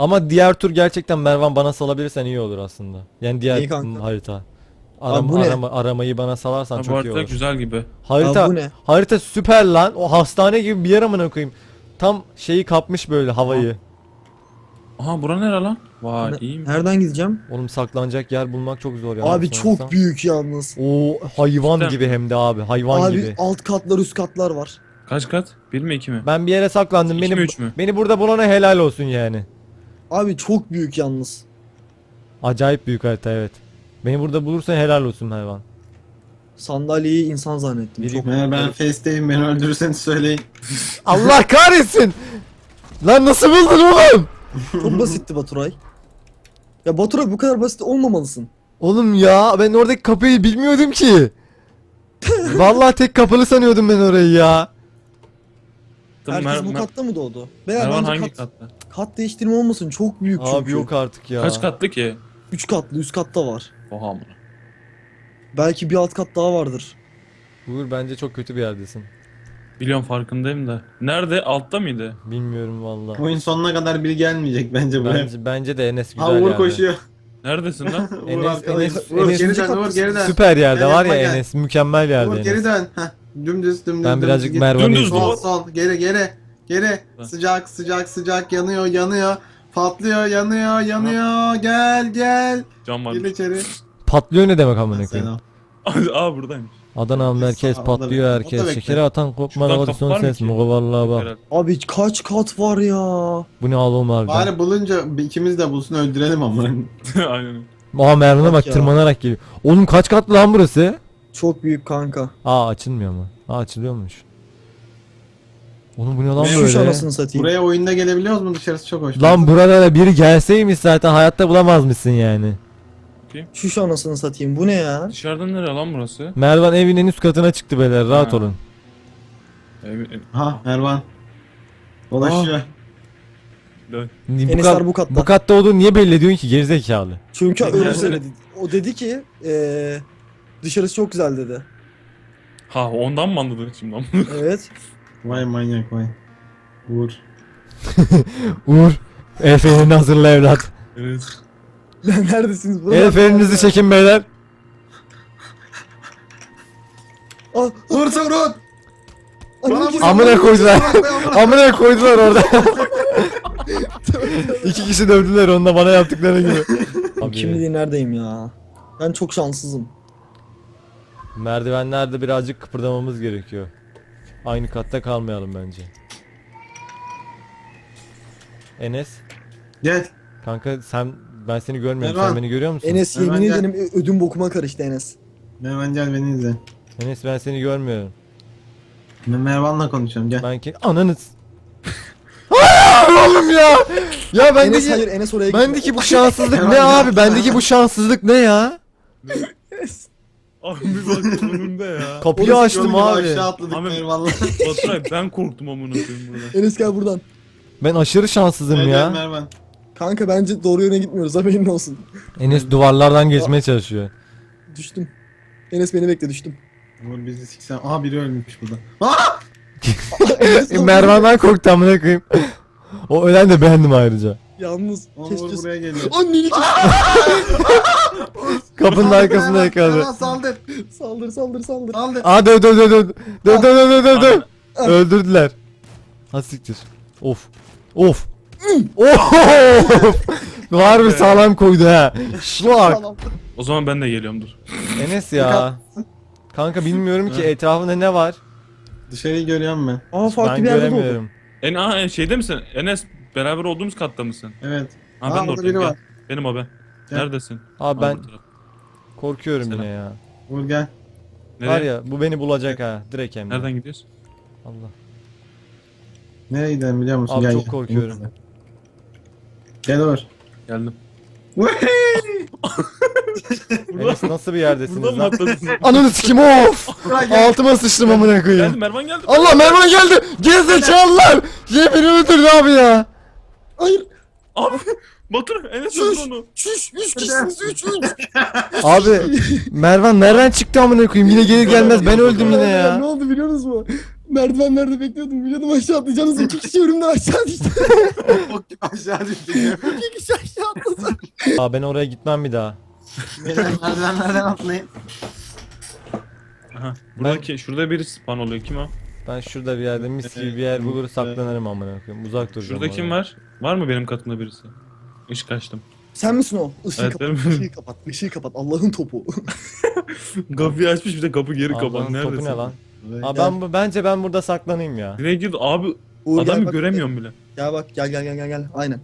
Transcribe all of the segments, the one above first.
Ama diğer tur gerçekten Mervan bana salabilirsen iyi olur aslında. Yani diğer İyi kanka. harita. Abi Arama, bu ne? arama- aramayı bana salarsan Ha, bu çok iyi harita olur. güzel gibi. Harita Abi bu ne? harita süper lan. O hastane gibi bir yer amına koyayım. Tam şeyi kapmış böyle havayı. Aha bura nere lan? Vay Ne- iyiyim. Nereden gideceğim? Oğlum saklanacak yer bulmak çok zor ya. Abi çok büyük yalnız. O hayvan Cidden gibi hem de abi. Hayvan Abi gibi. alt katlar üst katlar var. Kaç kat? Bir mi iki mi? Ben bir yere saklandım. İki mi, üç mü? beni burada bulana helal olsun yani. Abi çok büyük yalnız. Acayip büyük harita evet. Beni burada bulursan helal olsun hayvan. Sandalyeyi insan zannettim. Biri- Çok Merhaba ben Face'teyim beni öldürürseniz söyleyin. Allah kahretsin. Lan nasıl buldun oğlum? Çok basitti Baturay. Ya Baturay bu kadar basit olmamalısın. Oğlum ya ben oradaki kapıyı bilmiyordum ki. Vallahi tek kapalı sanıyordum ben orayı ya. Herkes bu katta mı doğdu? Beyler Mervan bence hangi kat, katta? Kat değiştirme olmasın çok büyük çünkü. Abi yok artık ya. Kaç katlı ki? 3 katlı üst katta var. Oha mı? Belki bir alt kat daha vardır. Uğur bence çok kötü bir yerdesin. Biliyorum farkındayım da. Nerede? Altta mıydı? Bilmiyorum vallahi. Oyun sonuna kadar biri gelmeyecek bence buraya. Bence, bence de Enes güzel Ha Uğur yerde. koşuyor. Neredesin lan? Uğur Enes- arkadayım. Enes- Uğur Enes- geri dön Uğur geri dön. Süper yerde Gel var ya yanıma gel. Enes. Mükemmel yerde Uğur Enes. geri dön. Heh, dümdüz dümdüz. Ben dümdüz birazcık git. Mervan'ı Dümdüz izleyeyim. Sol sol geri geri. Geri. Sıcak sıcak sıcak yanıyor yanıyor. Patlıyor yanıyor yanıyor. Gel gel. Cam var. Gel içeri. Patlıyor ne demek amına koyayım? Aa buradaymış. Adana merkez Sağ- patlıyor orada- herkes. bekle. Şekeri atan kopmalı Şuradan hadi kapı son var mı ses ki? mi? Vallahi bak. Abi kaç kat var ya? Bu ne oğlum harbiden. Bari bulunca bir- ikimiz de bulsun öldürelim ama. Aynen. Aa Mervan'a Bak bak ya. tırmanarak geliyor. Oğlum kaç katlı lan burası? Çok büyük kanka. Aa açılmıyor mu? Aa açılıyormuş. Oğlum bu ne lan Şu böyle? anasını satayım. Buraya oyunda gelebiliyoruz mu dışarısı çok hoş. Lan burada da biri gelseymiş zaten hayatta bulamazmışsın yani. Şu şu anasını satayım. Bu ne ya? Dışarıdan nere lan burası? Mervan evin en üst katına çıktı beyler rahat Ha. olun. Ev- ev- Ha Ervan. Dolaşıyor. Dön. Bu, Enesler kat, bu katta. bu katta olduğunu niye belli ediyorsun ki gerizekalı? Çünkü öyle söyledi. O dedi ki eee dışarısı çok güzel dedi. Ha ondan mı anladın şimdi lan? Evet. Vay manyak vay. Vur. Uğur. El fenerini hazırla evlat. evet. Neredesiniz? Burada El fenerinizi çekin beyler. Vur Savrut! ananı kes- Amına koydular. Amına- Amına koydular orada. İki kişi dövdüler onunla bana yaptıkları gibi. Abi, Kim bilir neredeyim ya? Ben çok şanssızım. merdivenlerde birazcık kıpırdamamız gerekiyor. Aynı katta kalmayalım bence. Enes, Gel. kanka sen ben seni görmüyorum. Merhaba. Sen beni görüyor musun? Enes Hemen yemin gel. ederim ö- ödüm bokuma karıştı Enes. Mervan gel beni izle. Enes ben seni görmüyorum. Ben Mervan'la konuşuyorum gel. Ben ki ananız. Hayır oğlum ya. Ya Enes bendeki hayır Enes oraya gitme. bendeki bu şanssızlık ne abi? Bendeki bu şanssızlık ne ya? Abi bak önümde ya. Kapıyı Orası açtım abi. Aşağı atladık Abi- Mervan'la. Baturay ben korktum amına koyayım burada. Enes gel buradan. Ben aşırı şanssızım gel ya. Mervan. Kanka bence doğru yöne gitmiyoruz haberin olsun. Enes duvarlardan geçmeye çalışıyor. Düştüm. Enes beni bekle düştüm. Vur bizi siksen. Aha biri ölmüş burada. Aa! Enes E, Mervan'dan korktu amına koyayım. O ölen de beğendim ayrıca. Yalnız kes. buraya geliyor. Anneni kes. Kapının arkasında yakaladı. Saldır. saldır saldır saldır. Saldır. Aa döv döv döv döv. Döv döv döv döv döv. Öldürdüler. Ha siktir. Of. Of. of. Var bir sağlam koydu ha. Şlak. O zaman ben de geliyorum dur. Enes ya. Kanka bilmiyorum ki etrafında ne var. Dışarıyı görüyorum ben. Aa farklı Ben bir yerde doğdu. göremiyorum. En aa şeyde misin? Enes beraber olduğumuz katta mısın? Evet. Ha Aa, ben de orada biri var. Gel. Benim ben. Gel. Neredesin? Abi Ha, ben bu taraf. korkuyorum Selam. yine ya. Vur gel. Nereye? Var ya bu beni bulacak ha. Direkt hem de. Nereden gidiyoruz? Allah. Nereye gidelim biliyor musun? Abi gel, çok gel. korkuyorum. Gel Uğur. Geldim. Enes nasıl bir yerdesiniz Buradan mı lan? atladın? Ananı sikim of. Uğur gel. Altıma sıçtım amına geldi koyayım. Mervan geldi. Allah Mervan geldi. Gerizekalılar. Ye beni öldürdü abi ya. Hayır. Abi Batur Şuş. öldü onu. Şuş. Üç kişisiniz üç üç. Abi Mervan nereden çıktı amına koyayım? Yine gelir gelmez ben öldüm yine Ne ya. oldu biliyor musunuz mu? merdivenlerde bekliyordum. Biliyordum aşağı atlayacağınız iki kişi ölümden aşağı düştü. Bok gibi aşağı düştü. iki kişi aşağı atladı. Aa ben oraya gitmem bir daha. Beyler merdivenlerden atlayın. Aha. Buradaki şurada biri spawn oluyor. Kim o? Ben şurada bir yerde mis gibi bir yer bulur saklanırım amına koyayım. Uzak duracağım. Şurada kim var? Var mı benim katımda birisi? Işık açtım. Sen misin o? Işığı Evet, kapat, benim. ışığı kapat, ışığı kapat. Allah'ın topu. Kapıyı açmış bir de kapı geri Allah'ın kapan. topu Neredesin? ne lan? Aa ben bu- bence ben burada saklanayım ya. Nereye girdi? Abi Uğur, gel adamı bak. göremiyorum bile. Gel bak gel gel gel gel gel. Aynen.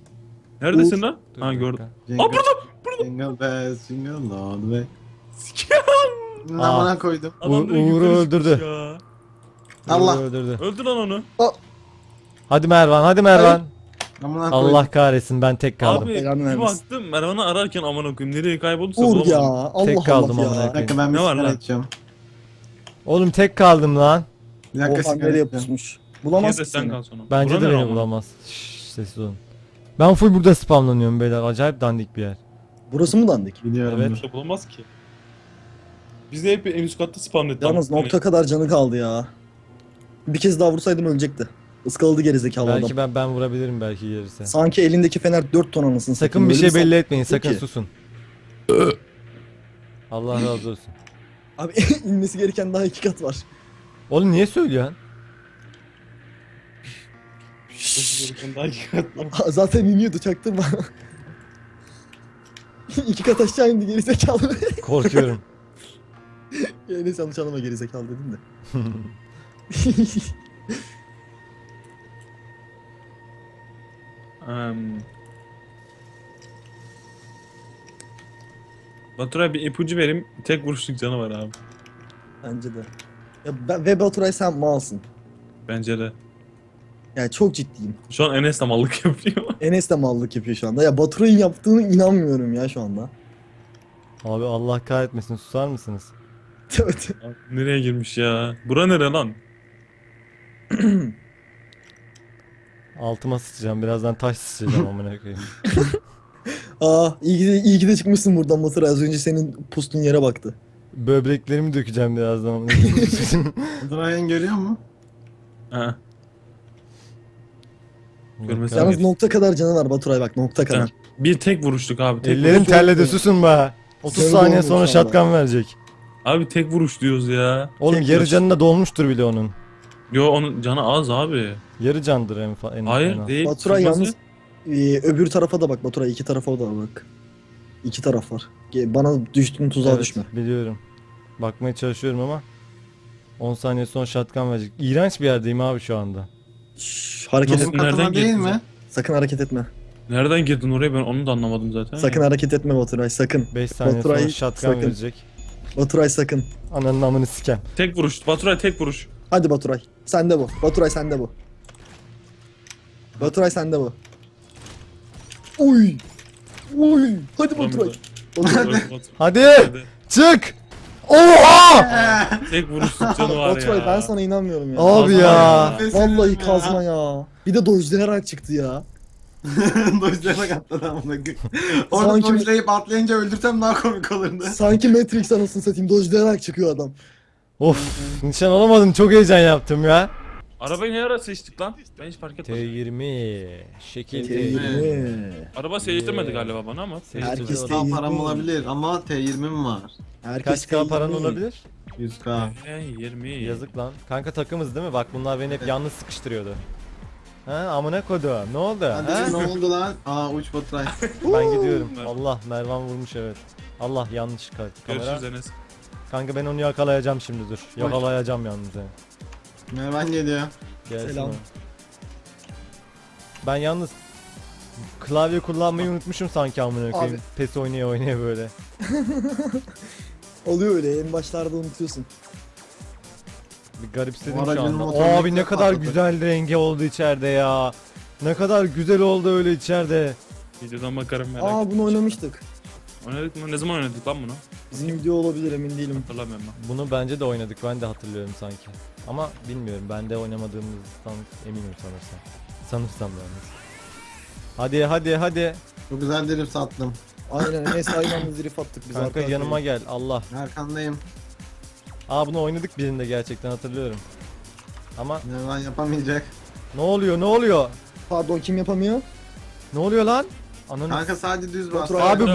Neredesin Uğur. lan? Dur Ha bir gördüm. dakika. Aa, burada, Jingle bells, jingle all the way. Aa. Namına koydum. Adam direkt Uğur'u yukarı öldürdü. ya. Allah. Öldürdü. Öldür lan onu. Hadi Mervan hadi Mervan. Koydum. Allah kahretsin ben tek kaldım. Abi Belanı bir vermesin. baktım Mervan'ı ararken aman okuyayım nereye kaybolduysa Uğur ya. bulamadım. Allah Tek kaldım Allah amına ya. Bir dakika ben bir Ne var sigara lan? içiyorum. Oğlum tek kaldım lan. Bir dakika Oha sigara nereye içiyorum. pusmuş? Bulamaz de ki sen seni. kal sonra. Bence Bura de beni ama? bulamaz. Şşş sessiz olun. Ben full burada spamlanıyorum beyler. Acayip dandik bir yer. Burası mı dandik? Biliyorum. Evet. Burada bulamaz ki. Biz de hep en üst katta spawn ettik. Yalnız nokta kadar canı kaldı ya. Bir kez daha vursaydım ölecekti. Iskaladı gerizekalı adam. Belki ben ben vurabilirim belki gelirse. Sanki elindeki fener 4 ton anasını Sakın bir şey Öyle belli etmeyin. Sakın ki. susun. Allah razı olsun. Abi inmesi gereken daha iki kat var. Oğlum niye söylüyorsun? Aa, Zaten iniyordu çaktırma. iki kat aşağı indi gerizekalı. Korkuyorum. ya neyse yanlış anlama gerizekalı dedim de. Um, Batur'a bir ipucu vereyim. Tek vuruşluk canı var abi. Bence de. Ya ben, ve Baturay sen malsın. Bence de. Yani çok ciddiyim. Şu an Enes de mallık yapıyor. Enes de mallık yapıyor şu anda. Ya Baturay'ın yaptığını inanmıyorum ya şu anda. Abi Allah kahretmesin susar mısınız? Nereye girmiş ya? Bura nere lan? Altıma sıçacağım. Birazdan taş sıçacağım amına koyayım. Aa iyi ki, de, iyi ki de çıkmışsın buradan Baturay. Az önce senin pustun yere baktı. Böbreklerimi dökeceğim birazdan amına koyayım. Brian görüyor mu? Ha. Görmesi. Yalnız nokta kadar canı var Baturay bak nokta kadar. Bir tek vuruşluk abi. Tek Ellerim vuruş. terledi susun be. 30 Canı saniye sonra hala. şatkan verecek. Abi tek vuruş diyoruz ya. Oğlum Tek yarı vuruş. canına dolmuştur bile onun. Yo onun canı az abi. Yarı candır en, fa- en en Hayır az. değil. Baturay yalnız e, öbür tarafa da bak Baturay iki tarafa da bak. İki taraf var. Ge- Bana düştüğün tuzağa Evet, düşme. biliyorum. Bakmaya çalışıyorum ama 10 saniye sonra şatkan verecek. İğrenç bir yerdeyim abi şu anda. Şşş, hareket Nasıl? etme. Nereden değil girdin mi? sen? Sakın hareket etme. Nereden girdin oraya ben onu da anlamadım zaten. Sakın hareket etme Baturay sakın. 5 saniye Baturay, sonra şatkan sakın. verecek. Baturay sakın. Ananın amını sikem. Tek vuruş. Baturay tek vuruş. Hadi Baturay. Sende bu. Baturay sende bu. Baturay sende bu. Uy. Uy. Hadi Baturay. Baturay. Hadi Hadi. çık. Oha! Tek vuruşluk canı var Baturay ya. ben sana inanmıyorum ya. Abi ya. Nefes Vallahi ya. kazma ya. Bir de dojlayarak çıktı ya. Dojlayarak atladı amına koyayım. Orada Sanki- dojlayıp atlayınca öldürsem daha komik olurdu. Sanki Matrix anasını satayım dojlayarak çıkıyor adam. Of nişan alamadım çok heyecan yaptım ya. Arabayı ne ara seçtik lan? Ben hiç fark etmedim. T20 şekil T20. T20. Araba seyirtirmedi galiba bana ama. Herkes Daha T20. param olabilir ama T20'm var. Herkes Kaç k paran T20. olabilir? 100k. Hey 20. Yazık lan. Kanka takımız değil mi? Bak bunlar beni hep yalnız sıkıştırıyordu. Ha amına kodum. Ne oldu? Ha? Ne oldu lan? Aa uç Baturay. Ben gidiyorum. Allah Mervan vurmuş evet. Allah yanlış ka- kamera. Görüşürüz Enes. Kanka ben onu yakalayacağım şimdi dur. Yakalayacağım yalnız yani. Mervan geliyor. Gelsin Selam. o. Ben yalnız klavye kullanmayı unutmuşum sanki amına koyayım. PES oynaya oynaya böyle. Oluyor öyle en başlarda unutuyorsun. Bir garipsedim şu aracın anda. motorunu Abi ne kadar defa güzel rengi oldu içeride ya. Ne kadar güzel oldu öyle içeride. Videodan bakarım merak Aa bunu oynamıştık. Oynadık mı? Ne zaman oynadık lan bunu? Bizim video olabilir emin değilim. Hatırlamıyorum ben. Bunu bence de oynadık ben de hatırlıyorum sanki. Ama bilmiyorum ben de oynamadığımızdan eminim sanırsam. Sanırsam yalnız. Hadi hadi hadi. Çok güzel drift sattım. Aynen Enes aynı anda zirif attık biz. Kanka arka yanıma gel Allah. Arkandayım. Aa bunu oynadık birinde gerçekten hatırlıyorum. Ama Ne lan yapamayacak. ne oluyor ne oluyor? Pardon kim yapamıyor? Ne oluyor lan? Ananı Kanka sadece düz bas. Abi bu